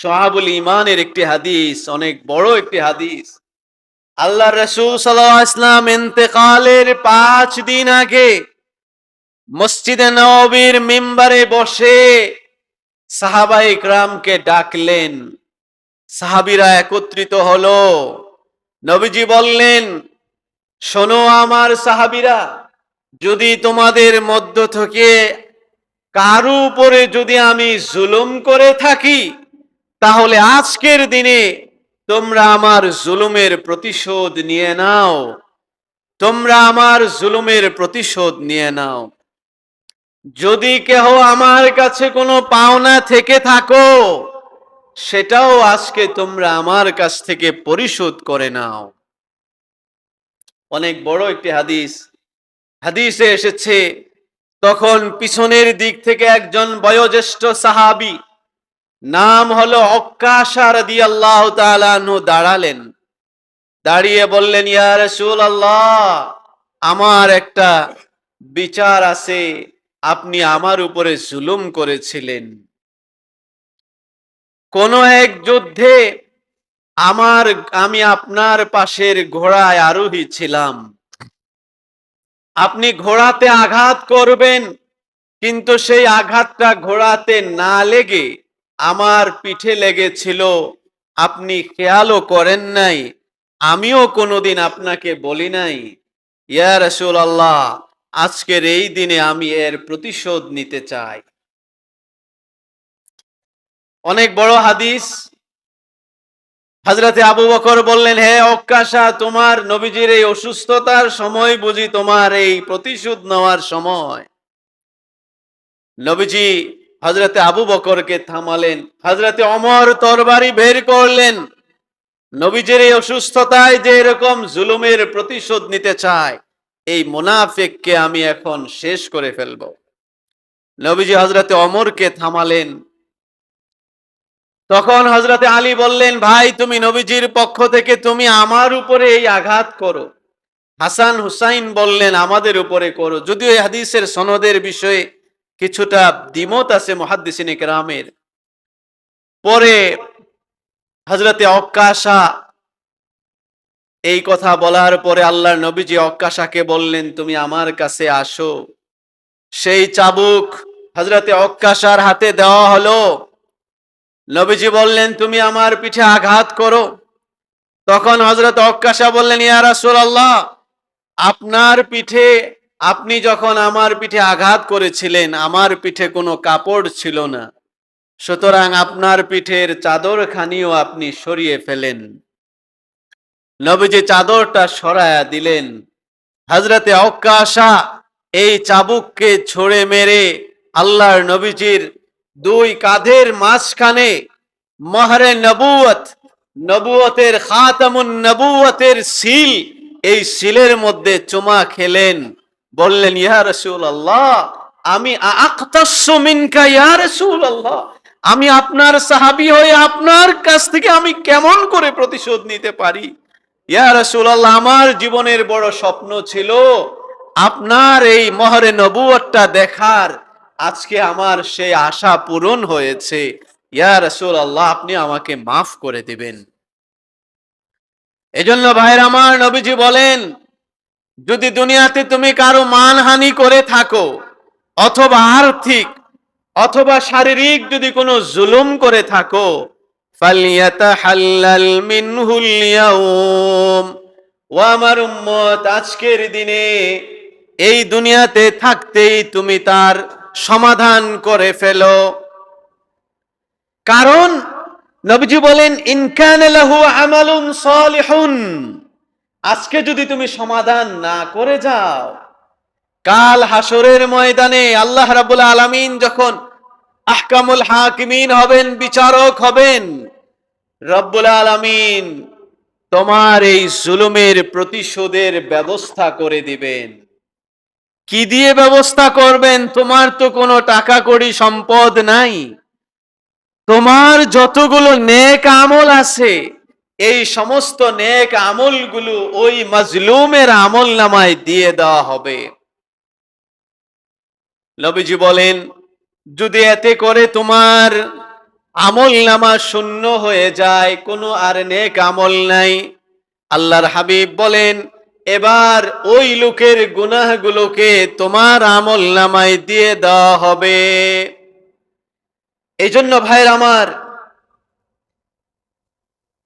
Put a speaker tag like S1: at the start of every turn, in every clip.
S1: সোহাবুল ইমানের একটি হাদিস, অনেক বড় একটি হাদিস। আল্লাহ রসুল সাল্লাহ ইসলাম ইন্তেকালের পাঁচ দিন আগে মসজিদে নবীর মেম্বারে বসে সাহাবা ইকরামকে ডাকলেন। সাহাবিরা একত্রিত হলো। নবীজি বললেন, শোনো আমার সাহাবিরা, যদি তোমাদের মধ্য থেকে কারও উপরে যদি আমি জুলুম করে থাকি তাহলে আজকের দিনে তোমরা আমার জুলুমের প্রতিশোধ নিয়ে নাও। তোমরা আমার জুলুমের প্রতিশোধ নিয়ে নাও। যদি কেহ আমার কাছে কোনো পাওনা থেকে থাকো, সেটাও আজকে তোমরা আমার কাছ থেকে পরিশোধ করে নাও। অনেক বড় একটি হাদিস। হাদিসে এসেছে, তখন পিছনের দিক থেকে একজন বয়োজ্যেষ্ঠ সাহাবি নাম হলো অক্কাশা তাআলা আনহু। দাঁড়ালেন। দাঁড়িয়ে বললেন, ইয়া রাসূলুল্লাহ, আমার একটা বিচার আছে। আপনি আমার উপরে জুলুম করেছিলেন। কোন এক যুদ্ধে আমার, আমি আপনার পাশের ঘোড়ায় আরোহী ছিলাম। আপনি ঘোড়াতে আঘাত করবেন, কিন্তু সেই আঘাতটা ঘোড়াতে না লেগে আমার পিঠে লেগেছিল। আপনি খেয়ালও করেন নাই। আমিও কোনোদিন আপনাকে বলি নাই। ইয়া রসুল আল্লাহ আজকের এই দিনে আমি এর প্রতিশোধ নিতে চাই। অনেক বড় হাদিস। হাজরাতে আবু বকর বললেন, হে অক্কাশা, তোমার নবীজির এই অসুস্থতার সময় বুঝি তোমার এই প্রতিশোধ নেওয়ার সময়? নবীজি হজরতে আবু বকরকে থামালেন হজরতে অমর তরবারি বের করলেন। নবীজের এই অসুস্থতায় যে এরকম জুলুমের প্রতিশোধ নিতে চায়, এই মোনাফেককে আমি এখন শেষ করে ফেলব। নবীজি হজরতে অমরকে থামালেন। তখন হজরতে আলী বললেন, ভাই, তুমি নবীজির পক্ষ থেকে তুমি আমার উপরে এই আঘাত করো। হাসান হুসাইন বললেন, আমাদের উপরে করো। যদিও এই হাদিসের সনদের বিষয়ে কিছুটা দ্বিমত আছে মহাদ্দিসিন কেরামের। পরে হজরতে অক্কাশা এই কথা বলার পরে আল্লাহ নবীজি অক্কাশাকে বললেন, তুমি আমার কাছে আসো। সেই চাবুক হজরতে অক্কাশার হাতে দেওয়া হলো। নবীজি বললেন, তুমি আমার পিঠে আঘাত করো। তখন হজরত অক্কাশা বললেন, ইয়া রাসূলুল্লাহ, আপনার পিঠে আপনি যখন আমার পিঠে আঘাত করেছিলেন, আমার পিঠে কোনো কাপড় ছিল না। সুতরাং আপনার পিঠের চাদর খানিও আপনি সরিয়ে ফেলেন। নবীজি চাদরটা সরায়া দিলেন। হজরতে অক্কাশা এই চাবুককে ছড়ে মেরে আল্লাহর নবীজির দুই কাঁধের মাঝখানে মহরে নবুয়ত, নবুয়তের খাতামুন নবুয়তের সিল এই সিলের মধ্যে চুমা খেলেন। বললেন, ইয়া রসুল আল্লাহ আমি আল্লাহ আমি আপনার সাহাবি হয়ে আপনার কাছ থেকে আমি কেমন করে প্রতিশোধ নিতে পারি? ইয়া রসুল আল্লাহ আমার জীবনের বড় স্বপ্ন ছিল আপনার এই মহরে নবুয়তটা দেখার। আজকে আমার সেই আশা পূরণ হয়েছে। ইয়া রসুল আল্লাহ আপনি আমাকে মাফ করে দিবেন। এজন্য ভাইয়ের, আমার নবীজি বলেন যদি দুনিয়াতে তুমি কারও মানহানি করে থাকো, অথবা আর্থিক, অথবা শারীরিক যদি কোনো জুলুম করে থাকো আজকের দিনে এই দুনিয়াতে থাকতেই তুমি তার সমাধান করে ফেলো। কারণ নবজি বলেন ইনকান আমালুন সালিহুন। আজকে যদি তুমি সমাধান না করে যাও, কাল হাসরের ময়দানে আল্লাহ রাবুল আলামিন যখন আহকামুল হাকিমিন হবেন, বিচারক হবেন, রব্বুল আলামিন তোমার এই জুলুমের প্রতিশোধের ব্যবস্থা করে দিবেন। কি দিয়ে ব্যবস্থা করবেন? তোমার তো কোনো টাকা কড়ি সম্পদ নাই। তোমার যতগুলো নেক আমল আছে এই সমস্ত নেক আমলগুলো ওই মাজলুমের আমল নামায় দিয়ে দেওয়া হবে। নবীজি বলেন, যদি এতে করে তোমার আমল নামা শূন্য হয়ে যায়, কোনো আর নেক আমল নাই। আল্লাহর হাবিব বলেন, এবার ওই লোকের গুনাহগুলোকে তোমার আমল নামায় দিয়ে দেওয়া হবে। এই জন্য ভাইয়ের আমার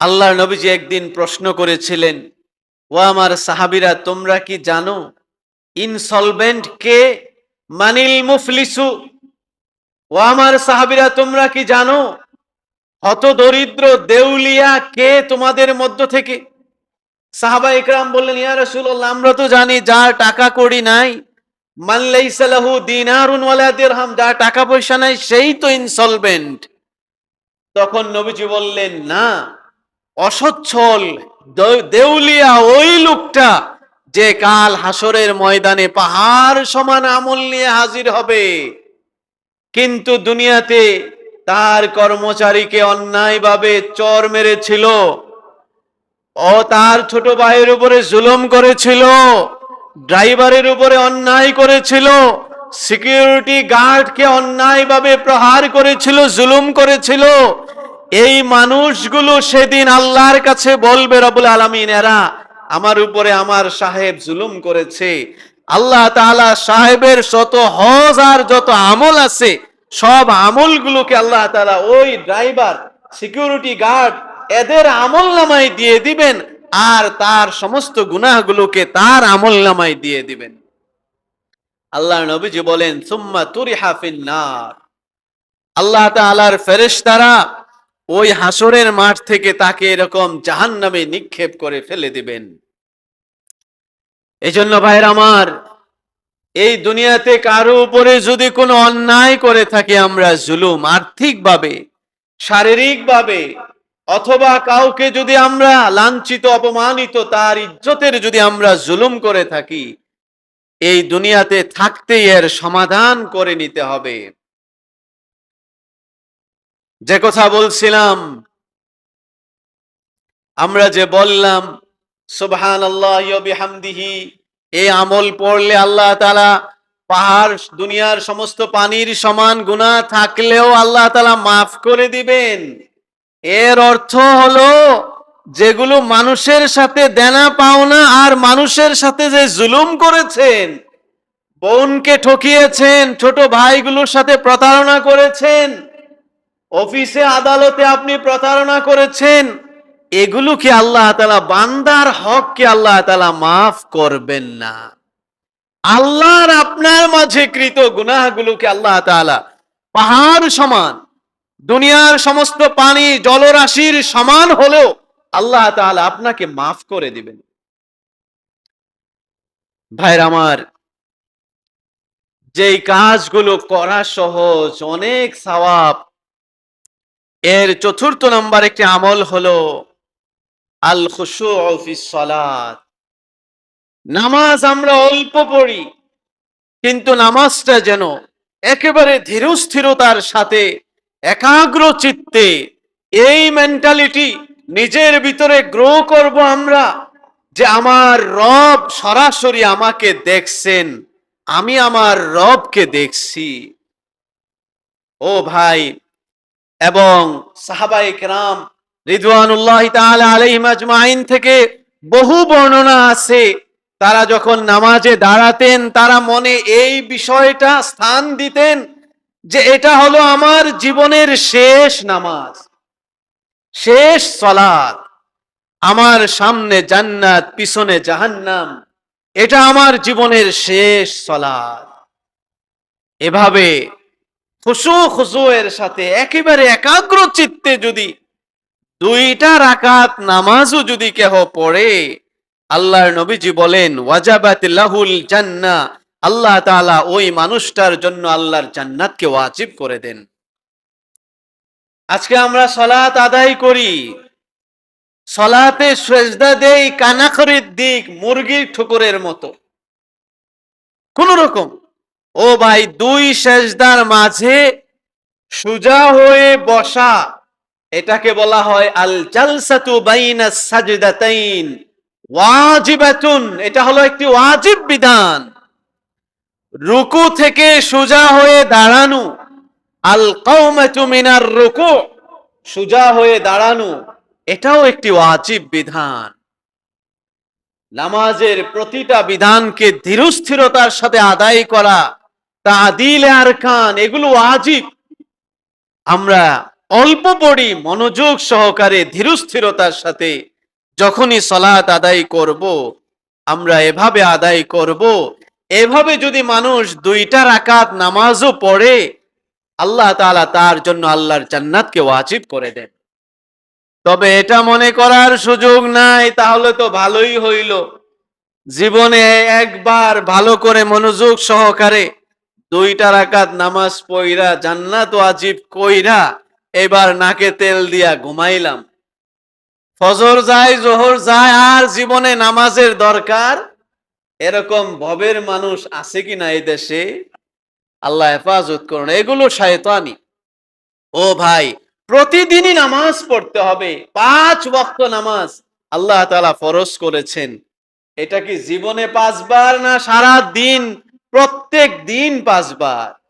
S1: আল্লাহর নবীজি একদিন প্রশ্ন করেছিলেন ও আমার সাহাবিরা, তোমরা কি জানো? ইনসলভেন্ট কে? মানিল মুফলিসু। ও আমার সাহাবিরা, তোমরা কি জানো? হত দরিদ্র দেউলিয়া কে তোমাদের মধ্য থেকে? সাহাবা ইকরাম বললেন, ইয়া রাসূলুল্লাহ, আমরা তো জানি যার টাকা কড়ি নাই। মান লাইসা দিনারুন ওয়ালা যার টাকা পয়সা নাই, সেই তো ইনসলভেন্ট। তখন নবীজি বললেন, না অসচ্ছল দেউলিয়া ওই লোকটা যে কাল হাসরের ময়দানে পাহাড় সমান আমল নিয়ে হাজির হবে। কিন্তু দুনিয়াতে তার কর্মচারীকে অন্যায়ভাবে চর মেরেছিল ও তার ছোট ভাইয়ের উপরে জুলুম করেছিল, ড্রাইভারের উপরে অন্যায় করেছিল, সিকিউরিটি গার্ডকে অন্যায়ভাবে প্রহার করেছিল, জুলুম করেছিল এই মানুষগুলো সেদিন আল্লাহর কাছে বলবে, রবুল আলমিন, এরা আমার উপরে আমার সাহেব জুলুম করেছে। আল্লাহ তাআলা সাহেবের শত হজ আর যত আমল আছে, সব আমলগুলোকে আল্লাহ তাআলা ওই ড্রাইভার, সিকিউরিটি গার্ড এদের আমল নামায় দিয়ে দিবেন আর তার সমস্ত গুনাহগুলোকে তার আমল নামায় দিয়ে দিবেন। আল্লাহ নবীজি বলেন, সুম্মা তুরিহা ফিন্নার আল্লাহ তাআলার ফেরেশতারা ওই হাসরের মাঠ থেকে তাকে এরকম জাহান্নামে নিক্ষেপ করে ফেলে দিবেন। এই জন্য ভাইয়ের আমার, এই দুনিয়াতে কারও উপরে যদি কোনো অন্যায় করে থাকি, আমরা জুলুম আর্থিকভাবে, শারীরিকভাবে, অথবা কাউকে যদি আমরা লাঞ্ছিত, অপমানিত, তার ইজ্জতের যদি আমরা জুলুম করে থাকি, এই দুনিয়াতে থাকতেই এর সমাধান করে নিতে হবে। যে কথা বলছিলাম, আমরা যে বললাম সুবহান বিহামদিহি এই আমল পড়লে আল্লাহ তালা পাহাড়, দুনিয়ার সমস্ত পানির সমান গুণা থাকলেও আল্লাহ তালা মাফ করে দিবেন। এর অর্থ হলো, যেগুলো মানুষের সাথে দেনা পাওনা আর মানুষের সাথে যে জুলুম করেছেন, বোনকে ঠকিয়েছেন, ছোট ভাইগুলোর সাথে প্রতারণা করেছেন অফিসে আদালতে আপনি প্রতারণা করেছেন এগুলো কি আল্লাহ তালা বান্দার হক কি আল্লাহ তালা মাফ করবেন না। আল্লাহর আপনার মাঝে কৃত গুনাহগুলোকে আল্লাহ তাআলা পাহাড় সমান, দুনিয়ার সমস্ত পানি, জলরাশির সমান হলেও আল্লাহ তাআলা আপনাকে মাফ করে দিবেন। ভাইর আমার, যেই কাজগুলো করা সহজ, অনেক সওয়াব এর চতুর্থ নম্বর একটি আমল হলো আল খুশু নামাজ আমরা অল্প পড়ি, কিন্তু নামাজটা যেন একেবারে ধীরস্থিরতার সাথে, একাগ্র চিত্তে এই মেন্টালিটি নিজের ভিতরে গ্রো করব আমরা যে আমার রব সরাসরি আমাকে দেখছেন, আমি আমার রবকে দেখছি। ও ভাই এবং সাহাবাই কেরাম রিদওয়ানুল্লাহ আলাইহিম আজমাইন থেকে বহু বর্ণনা আছে। তারা যখন নামাজে দাঁড়াতেন, তারা মনে এই বিষয়টা স্থান দিতেন যে এটা হলো আমার জীবনের শেষ নামাজ, শেষ সলাদ আমার সামনে জান্নাত, পিছনে জাহান্নাম, এটা আমার জীবনের শেষ সলাদ এভাবে খুশু খুশু এর সাথে একেবারে একাগ্র চিত্তে যদি দুইটা রাকাত নামাজও যদি কেহ পড়ে, আল্লাহর নবীজি বলেন, ওয়াজাবাত লাহুল জান্না আল্লাহ তাআলা ওই মানুষটার জন্য আল্লাহর জান্নাতকে ওয়াজিব করে দেন। আজকে আমরা সলাত আদায় করি। সলাতে সেজদা দেই কানাখরের দিক মুরগির ঠুকুরের মতো। কোন রকম ও ভাই, দুই সেজদার মাঝে সুজা হয়ে বসা, এটাকে বলা হয় আল জালসাতু বাইনা সাজদাতাইন। ওয়াজিবাতুন, এটা হলো একটি ওয়াজিব বিধান। রুকু থেকে সোজা হয়ে দাঁড়ানো আল কওমাতু মিনার রুকু, সুজা হয়ে দাঁড়ানো, এটাও একটি ওয়াজিব বিধান। নামাজের প্রতিটা বিধানকে ধীরস্থিরতার সাথে আদায় করা তা আদিল আর খান এগুলো ওয়াজিব। আমরা অল্প পড়ি মনোযোগ সহকারে ধীরস্থিরতার সাথে। যখনই সলাৎ আদায় করব, আমরা এভাবে আদায় করব, এভাবে যদি মানুষ দুইটা রাকাত নামাজও পড়ে, আল্লাহ তাআলা তার জন্য আল্লাহর জান্নাতকে ওয়াজিব করে দেন। তবে এটা মনে করার সুযোগ নাই, তাহলে তো ভালোই হইল। জীবনে একবার ভালো করে মনোযোগ সহকারে দুইটা রাকাত নামাজ পইরা জান্নাত আজিব কইরা এবার নাকে তেল দিয়া ঘুমাইলাম। ফজর যায়, জোহর যায়, আর জীবনে নামাজের দরকার? এরকম ভবের মানুষ আছে কি না এই দেশে? আল্লাহ হেফাজত করুন, এগুলো শায়তানি। ও ভাই, প্রতিদিনই নামাজ পড়তে হবে, পাঁচ ওয়াক্ত নামাজ আল্লাহ তালা ফরজ করেছেন। এটা কি জীবনে পাঁচবার না সারা দিন প্রত্যেক দিন পাঁচবার,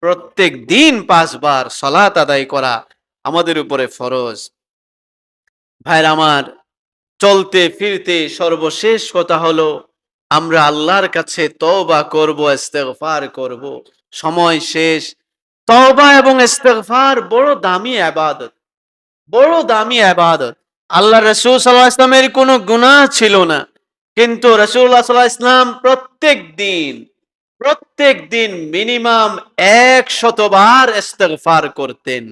S1: প্রত্যেক দিন পাঁচবার সলাত আদায় করা আমাদের উপরে ফরজ। ভাইর আমার, চলতে ফিরতে সর্বশেষ কথা হলো, আমরা আল্লাহর কাছে তওবা করব, ইস্তেগফার করব। সময় শেষ। তওবা এবং ইস্তেগফার বড় দামি আবাদত। বড় দামি আবাদত। আল্লাহ রসুল সাল্লাহ ইসলামের কোনো গুনাহ ছিল না। কিন্তু রসুল্লাহ সাল্লাহ ইসলাম প্রত্যেক দিন প্রত্যেক দিন মিনিমাম এক শতবার ইস্তেগফার করতেন।